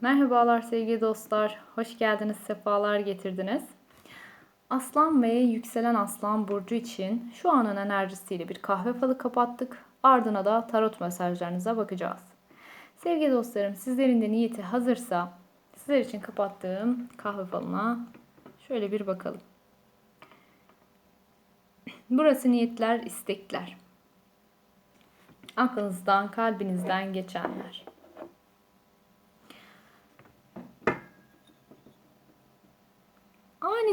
Merhabalar sevgili dostlar. Hoş geldiniz, sefalar getirdiniz. Aslan ve yükselen aslan burcu için şu anın enerjisiyle bir kahve falı kapattık. Ardına da tarot mesajlarınıza bakacağız. Sevgili dostlarım, sizlerin de niyeti hazırsa sizler için kapattığım kahve falına şöyle bir bakalım. Burası niyetler, istekler. Aklınızdan, kalbinizden geçenler.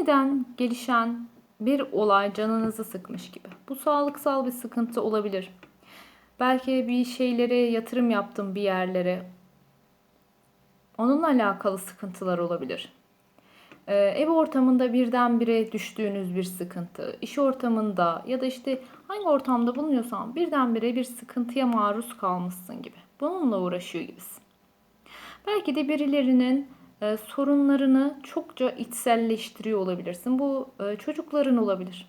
Aniden gelişen bir olay canınızı sıkmış gibi. Bu sağlıksal bir sıkıntı olabilir. Belki bir şeylere yatırım yaptım bir yerlere. Onunla alakalı sıkıntılar olabilir. Ee, ev ortamında birdenbire düştüğünüz bir sıkıntı, iş ortamında ya da işte hangi ortamda bulunuyorsan birdenbire bir sıkıntıya maruz kalmışsın gibi. Bununla uğraşıyor gibisin. Belki de birilerinin e, sorunlarını çokça içselleştiriyor olabilirsin. Bu e, çocukların olabilir.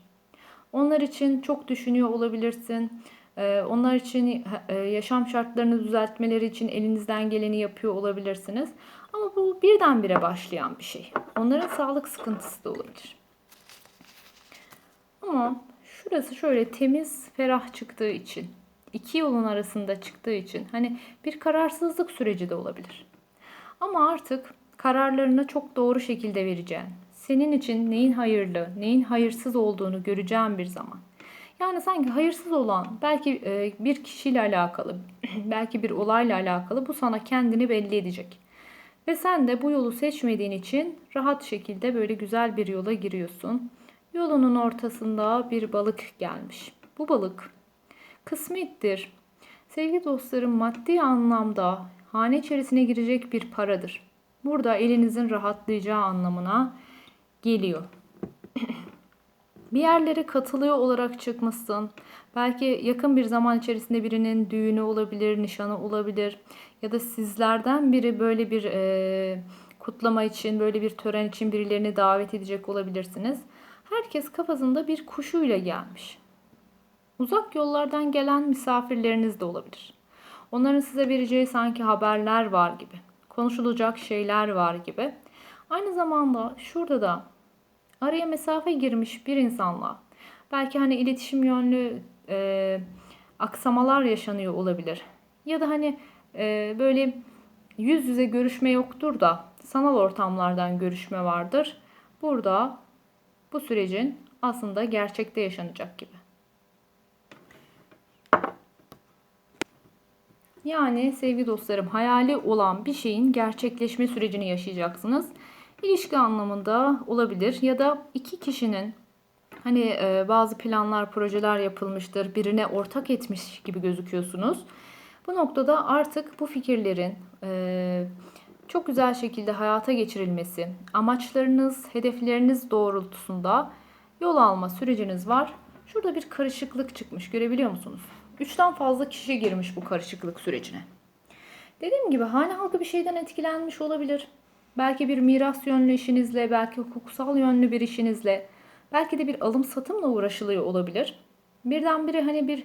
Onlar için çok düşünüyor olabilirsin. E, onlar için yaşam şartlarını düzeltmeleri için elinizden geleni yapıyor olabilirsiniz. Ama bu birdenbire başlayan bir şey. Onların sağlık sıkıntısı da olabilir. Ama şurası şöyle temiz, ferah çıktığı için, iki yolun arasında çıktığı için hani bir kararsızlık süreci de olabilir. Ama artık kararlarını çok doğru şekilde vereceğin, senin için neyin hayırlı, neyin hayırsız olduğunu göreceğin bir zaman. Yani sanki hayırsız olan belki e, bir kişiyle alakalı, belki bir olayla alakalı bu sana kendini belli edecek. Ve sen de bu yolu seçmediğin için rahat şekilde böyle güzel bir yola giriyorsun. Yolunun ortasında bir balık gelmiş. Bu balık kısmettir. Sevgili dostlarım maddi anlamda hane içerisine girecek bir paradır burada elinizin rahatlayacağı anlamına geliyor. bir yerlere katılıyor olarak çıkmışsın. Belki yakın bir zaman içerisinde birinin düğünü olabilir, nişanı olabilir ya da sizlerden biri böyle bir e, kutlama için, böyle bir tören için birilerini davet edecek olabilirsiniz. Herkes kafasında bir kuşuyla gelmiş. Uzak yollardan gelen misafirleriniz de olabilir. Onların size vereceği sanki haberler var gibi konuşulacak şeyler var gibi. Aynı zamanda şurada da araya mesafe girmiş bir insanla belki hani iletişim yönlü e, aksamalar yaşanıyor olabilir. Ya da hani e, böyle yüz yüze görüşme yoktur da sanal ortamlardan görüşme vardır. Burada bu sürecin aslında gerçekte yaşanacak gibi. Yani sevgili dostlarım hayali olan bir şeyin gerçekleşme sürecini yaşayacaksınız. İlişki anlamında olabilir ya da iki kişinin hani e, bazı planlar, projeler yapılmıştır. Birine ortak etmiş gibi gözüküyorsunuz. Bu noktada artık bu fikirlerin e, çok güzel şekilde hayata geçirilmesi, amaçlarınız, hedefleriniz doğrultusunda yol alma süreciniz var. Şurada bir karışıklık çıkmış. Görebiliyor musunuz? Üçten fazla kişi girmiş bu karışıklık sürecine. Dediğim gibi hane halkı bir şeyden etkilenmiş olabilir. Belki bir miras yönlü işinizle, belki hukuksal yönlü bir işinizle, belki de bir alım satımla uğraşılıyor olabilir. Birdenbire hani bir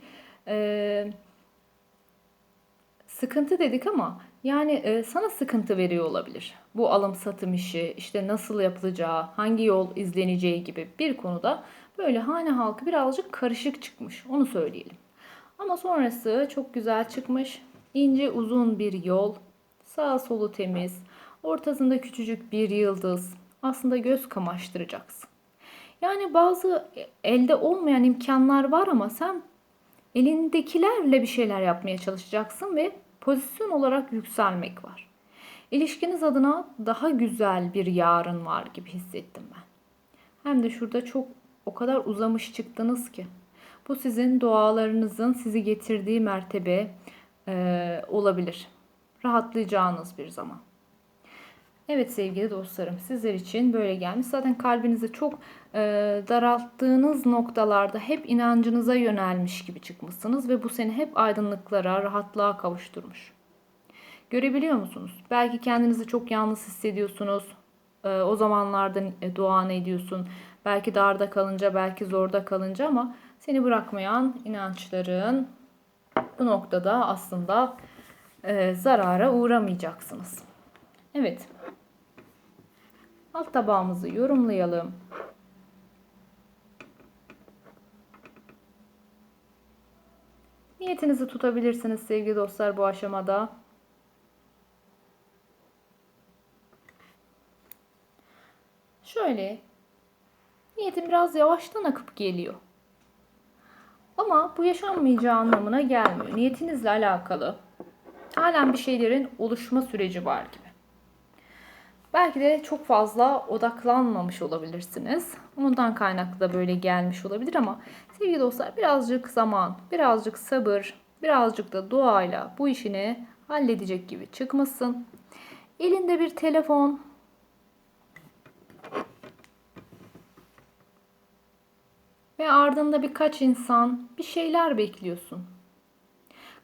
e, sıkıntı dedik ama yani e, sana sıkıntı veriyor olabilir. Bu alım satım işi, işte nasıl yapılacağı, hangi yol izleneceği gibi bir konuda böyle hane halkı birazcık karışık çıkmış. Onu söyleyelim. Ama sonrası çok güzel çıkmış. İnce uzun bir yol. Sağ solu temiz. Ortasında küçücük bir yıldız. Aslında göz kamaştıracaksın. Yani bazı elde olmayan imkanlar var ama sen elindekilerle bir şeyler yapmaya çalışacaksın ve pozisyon olarak yükselmek var. İlişkiniz adına daha güzel bir yarın var gibi hissettim ben. Hem de şurada çok o kadar uzamış çıktınız ki. Bu sizin dualarınızın sizi getirdiği mertebe e, olabilir. Rahatlayacağınız bir zaman. Evet sevgili dostlarım sizler için böyle gelmiş. Zaten kalbinizi çok e, daralttığınız noktalarda hep inancınıza yönelmiş gibi çıkmışsınız ve bu seni hep aydınlıklara, rahatlığa kavuşturmuş. Görebiliyor musunuz? Belki kendinizi çok yalnız hissediyorsunuz. E, o zamanlarda e, dua ediyorsun? Belki darda kalınca, belki zorda kalınca ama seni bırakmayan inançların bu noktada aslında e, zarara uğramayacaksınız. Evet. Alt tabağımızı yorumlayalım. Niyetinizi tutabilirsiniz sevgili dostlar bu aşamada. Şöyle niyetim biraz yavaştan akıp geliyor. Ama bu yaşanmayacağı anlamına gelmiyor. Niyetinizle alakalı halen bir şeylerin oluşma süreci var gibi. Belki de çok fazla odaklanmamış olabilirsiniz. Ondan kaynaklı da böyle gelmiş olabilir ama sevgili dostlar birazcık zaman, birazcık sabır, birazcık da duayla bu işini halledecek gibi çıkmasın. Elinde bir telefon, ve ardında birkaç insan, bir şeyler bekliyorsun.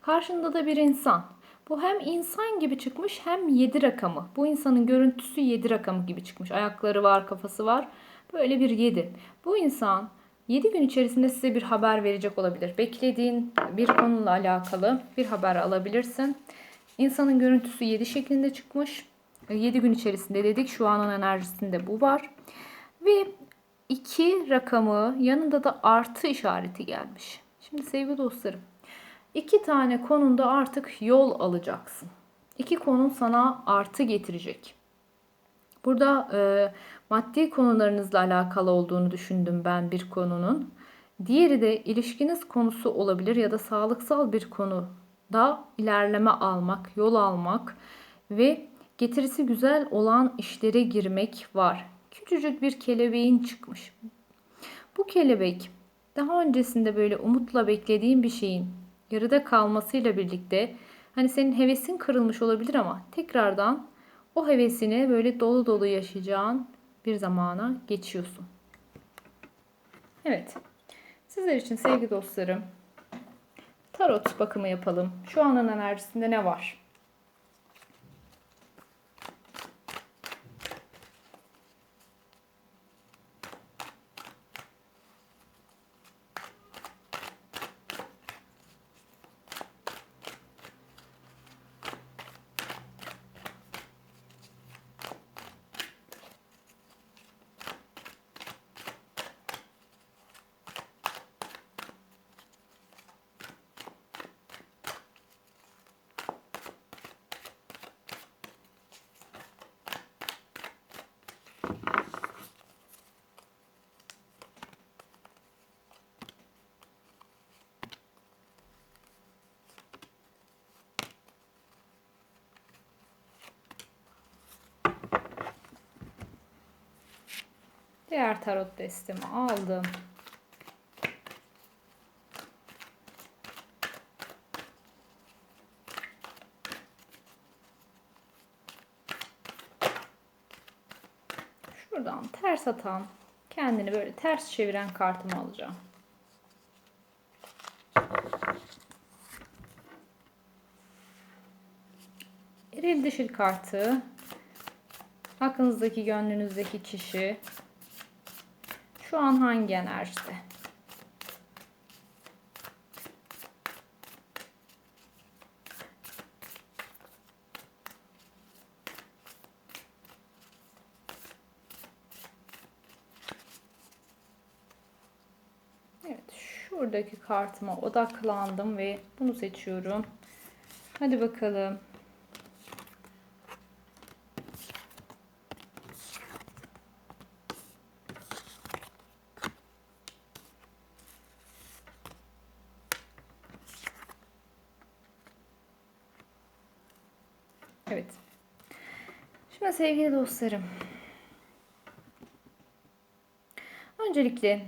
Karşında da bir insan. Bu hem insan gibi çıkmış hem 7 rakamı. Bu insanın görüntüsü 7 rakamı gibi çıkmış. Ayakları var, kafası var. Böyle bir 7. Bu insan 7 gün içerisinde size bir haber verecek olabilir. Beklediğin bir konuyla alakalı bir haber alabilirsin. İnsanın görüntüsü 7 şeklinde çıkmış. 7 gün içerisinde dedik. Şu anın enerjisinde bu var. Ve 2 rakamı yanında da artı işareti gelmiş. Şimdi sevgili dostlarım iki tane konunda artık yol alacaksın. İki konun sana artı getirecek. Burada e, maddi konularınızla alakalı olduğunu düşündüm ben bir konunun. Diğeri de ilişkiniz konusu olabilir ya da sağlıksal bir konuda ilerleme almak, yol almak ve getirisi güzel olan işlere girmek var küçücük bir kelebeğin çıkmış. Bu kelebek daha öncesinde böyle umutla beklediğin bir şeyin yarıda kalmasıyla birlikte hani senin hevesin kırılmış olabilir ama tekrardan o hevesini böyle dolu dolu yaşayacağın bir zamana geçiyorsun. Evet. Sizler için sevgili dostlarım tarot bakımı yapalım. Şu anın enerjisinde ne var? Diğer tarot destemi aldım. Şuradan ters atan, kendini böyle ters çeviren kartımı alacağım. Eril dişil kartı aklınızdaki gönlünüzdeki kişi şu an hangi enerjide? Evet, şuradaki kartıma odaklandım ve bunu seçiyorum. Hadi bakalım. Evet. Şimdi sevgili dostlarım. Öncelikle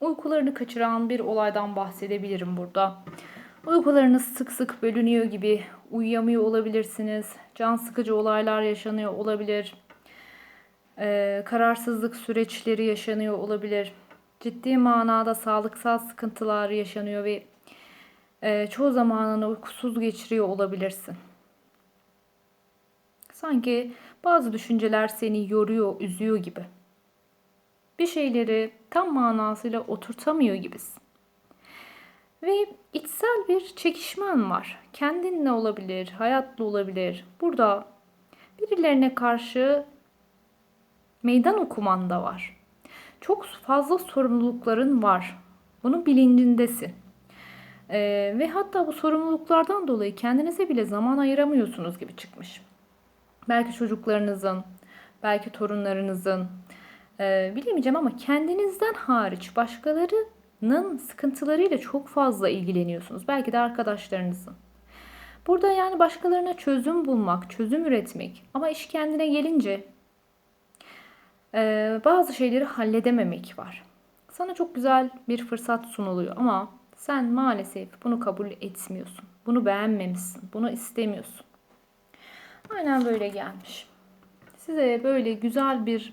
uykularını kaçıran bir olaydan bahsedebilirim burada. Uykularınız sık sık bölünüyor gibi uyuyamıyor olabilirsiniz. Can sıkıcı olaylar yaşanıyor olabilir. Ee, kararsızlık süreçleri yaşanıyor olabilir. Ciddi manada sağlıksal sıkıntılar yaşanıyor ve e, çoğu zamanını uykusuz geçiriyor olabilirsin. Sanki bazı düşünceler seni yoruyor, üzüyor gibi. Bir şeyleri tam manasıyla oturtamıyor gibisin. Ve içsel bir çekişmen var. Kendinle olabilir, hayatla olabilir. Burada Birilerine karşı meydan okuman da var. Çok fazla sorumlulukların var. Bunun bilincindesin. Ee, ve hatta bu sorumluluklardan dolayı kendinize bile zaman ayıramıyorsunuz gibi çıkmış. Belki çocuklarınızın, belki torunlarınızın, e, bilemeyeceğim ama kendinizden hariç başkalarının sıkıntılarıyla çok fazla ilgileniyorsunuz. Belki de arkadaşlarınızın. Burada yani başkalarına çözüm bulmak, çözüm üretmek ama iş kendine gelince e, bazı şeyleri halledememek var. Sana çok güzel bir fırsat sunuluyor ama sen maalesef bunu kabul etmiyorsun. Bunu beğenmemişsin. Bunu istemiyorsun. Aynen böyle gelmiş. Size böyle güzel bir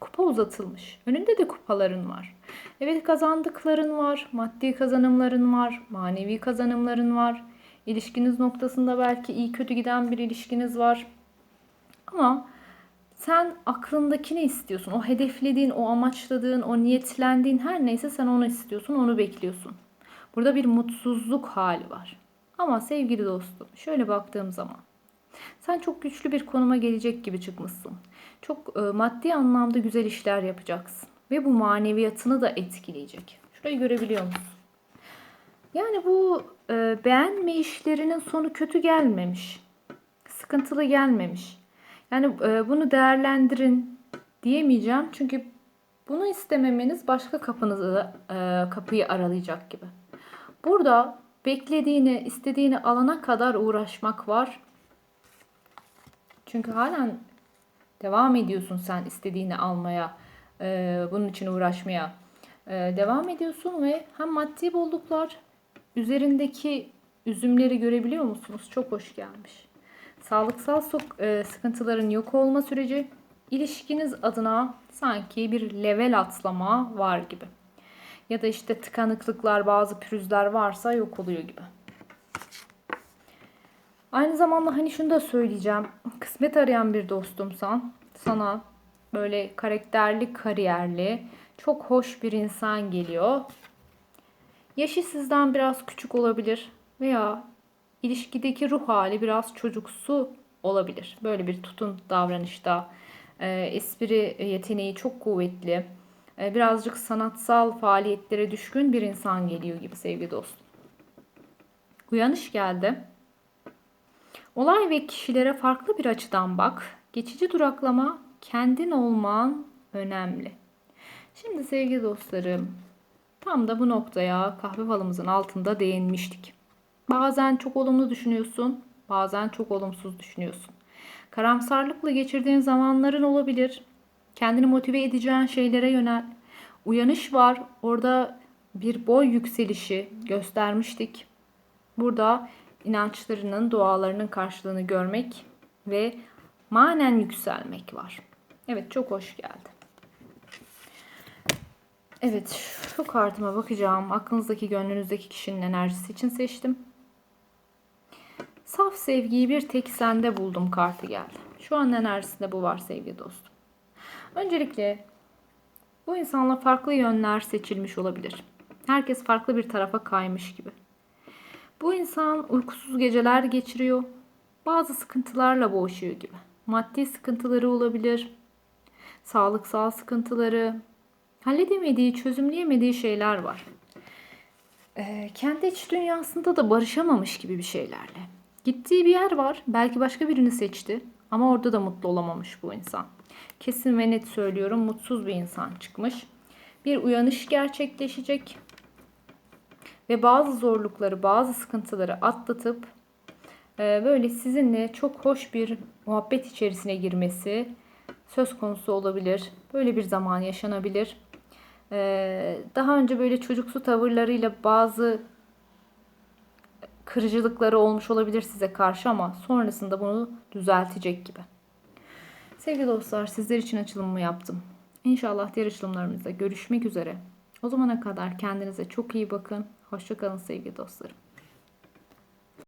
kupa uzatılmış. Önünde de kupaların var. Evet kazandıkların var, maddi kazanımların var, manevi kazanımların var. İlişkiniz noktasında belki iyi kötü giden bir ilişkiniz var. Ama sen aklındakini istiyorsun. O hedeflediğin, o amaçladığın, o niyetlendiğin her neyse sen onu istiyorsun, onu bekliyorsun. Burada bir mutsuzluk hali var. Ama sevgili dostum, şöyle baktığım zaman sen çok güçlü bir konuma gelecek gibi çıkmışsın. Çok e, maddi anlamda güzel işler yapacaksın ve bu maneviyatını da etkileyecek. Şurayı görebiliyor musun? Yani bu e, beğenme işlerinin sonu kötü gelmemiş. Sıkıntılı gelmemiş. Yani e, bunu değerlendirin diyemeyeceğim. Çünkü bunu istememeniz başka kapınızı e, kapıyı aralayacak gibi. Burada beklediğini, istediğini alana kadar uğraşmak var. Çünkü halen devam ediyorsun sen istediğini almaya, e, bunun için uğraşmaya. E, devam ediyorsun ve hem maddi bolluklar üzerindeki üzümleri görebiliyor musunuz? Çok hoş gelmiş. Sağlıksal e, sıkıntıların yok olma süreci ilişkiniz adına sanki bir level atlama var gibi. Ya da işte tıkanıklıklar, bazı pürüzler varsa yok oluyor gibi. Aynı zamanda hani şunu da söyleyeceğim. Kısmet arayan bir dostumsan sana böyle karakterli, kariyerli, çok hoş bir insan geliyor. Yaşı sizden biraz küçük olabilir veya ilişkideki ruh hali biraz çocuksu olabilir. Böyle bir tutun davranışta. E, espri yeteneği çok kuvvetli. E, birazcık sanatsal faaliyetlere düşkün bir insan geliyor gibi sevgili dostum. Uyanış geldi. Olay ve kişilere farklı bir açıdan bak. Geçici duraklama kendin olman önemli. Şimdi sevgili dostlarım, tam da bu noktaya kahve falımızın altında değinmiştik. Bazen çok olumlu düşünüyorsun, bazen çok olumsuz düşünüyorsun. Karamsarlıkla geçirdiğin zamanların olabilir. Kendini motive edeceğin şeylere yönel. Uyanış var. Orada bir boy yükselişi göstermiştik. Burada inançlarının, dualarının karşılığını görmek ve manen yükselmek var. Evet çok hoş geldi. Evet şu kartıma bakacağım. Aklınızdaki, gönlünüzdeki kişinin enerjisi için seçtim. Saf sevgiyi bir tek sende buldum kartı geldi. Şu an enerjisinde bu var sevgili dostum. Öncelikle bu insanla farklı yönler seçilmiş olabilir. Herkes farklı bir tarafa kaymış gibi. Bu insan uykusuz geceler geçiriyor. Bazı sıkıntılarla boğuşuyor gibi. Maddi sıkıntıları olabilir. Sağlıksal sıkıntıları. Halledemediği, çözümleyemediği şeyler var. Ee, kendi iç dünyasında da barışamamış gibi bir şeylerle. Gittiği bir yer var. Belki başka birini seçti. Ama orada da mutlu olamamış bu insan. Kesin ve net söylüyorum mutsuz bir insan çıkmış. Bir uyanış gerçekleşecek ve bazı zorlukları, bazı sıkıntıları atlatıp e, böyle sizinle çok hoş bir muhabbet içerisine girmesi söz konusu olabilir. Böyle bir zaman yaşanabilir. E, daha önce böyle çocuksu tavırlarıyla bazı kırıcılıkları olmuş olabilir size karşı ama sonrasında bunu düzeltecek gibi. Sevgili dostlar sizler için açılımımı yaptım. İnşallah diğer açılımlarımızda görüşmek üzere. O zamana kadar kendinize çok iyi bakın. Hoşçakalın sevgili dostlarım.